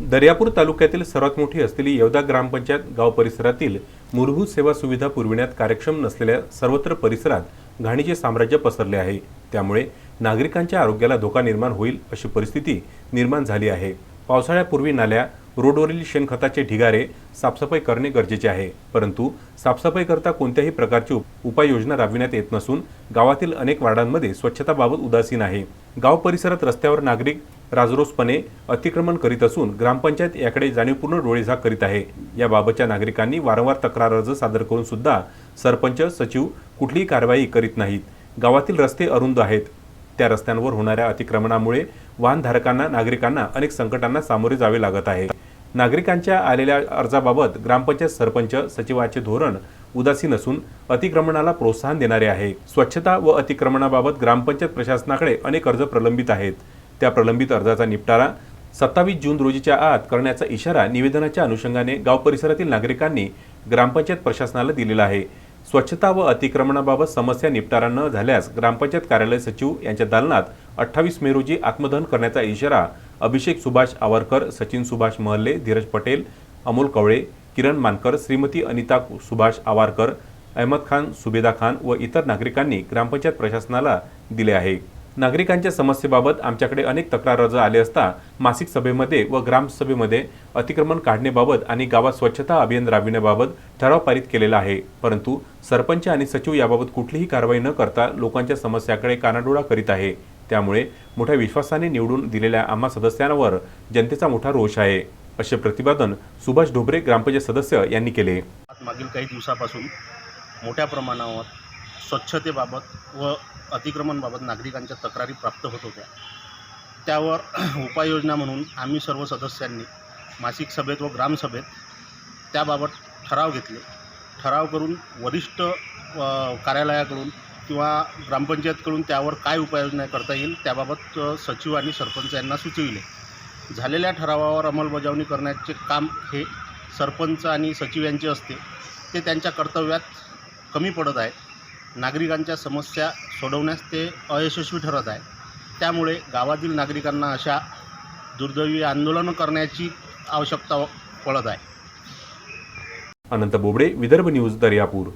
दर्यापूर तालुक्यातील सर्वात मोठी असलेली येवदा ग्रामपंचायत गाव परिसरातील मूलभूत सेवा सुविधा पुरविण्यात कार्यक्षम नसलेल्या सर्वत्र परिसरात घाणीचे साम्राज्य पसरले आहे. त्यामुळे नागरिकांच्या आरोग्याला धोका निर्माण होईल अशी परिस्थिती निर्माण झाली आहे. पावसाळ्यापूर्वी नाल्या रोडवरील शेणखताचे ढिगारे साफसफाई करणे गरजेचे आहे. परंतु साफसफाई करता कोणत्याही प्रकारची उपाययोजना राबविण्यात येत नसून गावातील अनेक वार्डांमध्ये स्वच्छताबाबत उदासीन आहे. गाव परिसरात रस्त्यावर नागरिक राजरोसपणे अतिक्रमण करीत असून ग्रामपंचायत याकडे जाणीवपूर्ण डोळेझाक करीत आहे. याबाबतच्या नागरिकांनी वारंवार तक्रार अर्ज सादर करून सुद्धा सरपंच सचिव कुठलीही कारवाई करीत नाहीत. गावातील रस्ते अरुंद आहेत. त्या रस्त्यांवर होणाऱ्या अतिक्रमणामुळे वाहनधारकांना नागरिकांना अनेक संकटांना सामोरे जावे लागत आहे. नागरिकांच्या आलेल्या अर्जाबाबत ग्रामपंचायत सरपंच सचिवाचे धोरण उदासीन असून अतिक्रमणाला प्रोत्साहन देणारे आहे. स्वच्छता व अतिक्रमणाबाबत ग्रामपंचायत प्रशासनाकडे अनेक अर्ज प्रलंबित आहेत. त्या प्रलंबित अर्जाचा निपटारा सत्तावीस जून रोजीच्या आत करण्याचा इशारा निवेदनाच्या अनुषंगाने गाव परिसरातील नागरिकांनी ग्रामपंचायत प्रशासनाला दिलेला आहे. स्वच्छता व अतिक्रमणाबाबत समस्या निपटारा न झाल्यास ग्रामपंचायत कार्यालय सचिव यांच्या दालनात अठ्ठावीस मे रोजी आत्मदहन करण्याचा इशारा अभिषेक सुभाष आवारकर सचिन सुभाष महल्ले धीरज पटेल अमोल कवळे किरण मानकर श्रीमती अनिता सुभाष आवारकर अहमद खान सुबेदा खान व इतर नागरिकांनी ग्रामपंचायत प्रशासनाला दिले आहे. नागरिकांच्या समस्येबाबत आमच्याकडे अनेक तक्रार अर्ज आले असता मासिक सभेमध्ये व ग्रामसभेमध्ये अतिक्रमण काढण्याबाबत आणि गावात स्वच्छता अभियान राबविण्याबाबत ठराव पारित केलेला आहे. परंतु सरपंच आणि सचिव याबाबत कुठलीही कारवाई न करता लोकांच्या समस्याकडे कानाडोळा करीत आहे. त्यामुळे मोठ्या विश्वासाने निवडून दिलेल्या आम्हा सदस्यांवर जनतेचा मोठा रोष आहे असे प्रतिपादन सुभाष ढोबरे ग्रामपंचायत सदस्य यांनी केले. मागील काही दिवसापासून मोठ्या प्रमाणावर स्वच्छतेबाबत व अतिक्रमणबाबत नागरिकांच्या तक्रारी प्राप्त होत होत्या. त्यावर उपाययोजना म्हणून आम्ही सर्व सदस्यांनी मासिक सभेत व ग्रामसभेत त्याबाबत ठराव घेतले. ठराव करून वरिष्ठ कार्यालयाकडून किंवा ग्रामपंचायतकडून त्यावर काय उपाययोजना करता येईल त्याबाबत सचिव आणि सरपंच यांना सुचविले. झालेल्या ठरावावर अंमलबजावणी करण्याचे काम हे सरपंच आणि सचिव यांचे असते. ते त्यांच्या कर्तव्यात कमी पडत आहे. नागरिकांच्या समस्या सोडवण्यास ते अयशस्वी ठरत आहे. त्यामुळे गावातील नागरिकांना अशा दुर्दैवी आंदोलनं करण्याची आवश्यकता पडत आहे. अनंत बोबडे विदर्भ न्यूज दर्यापूर.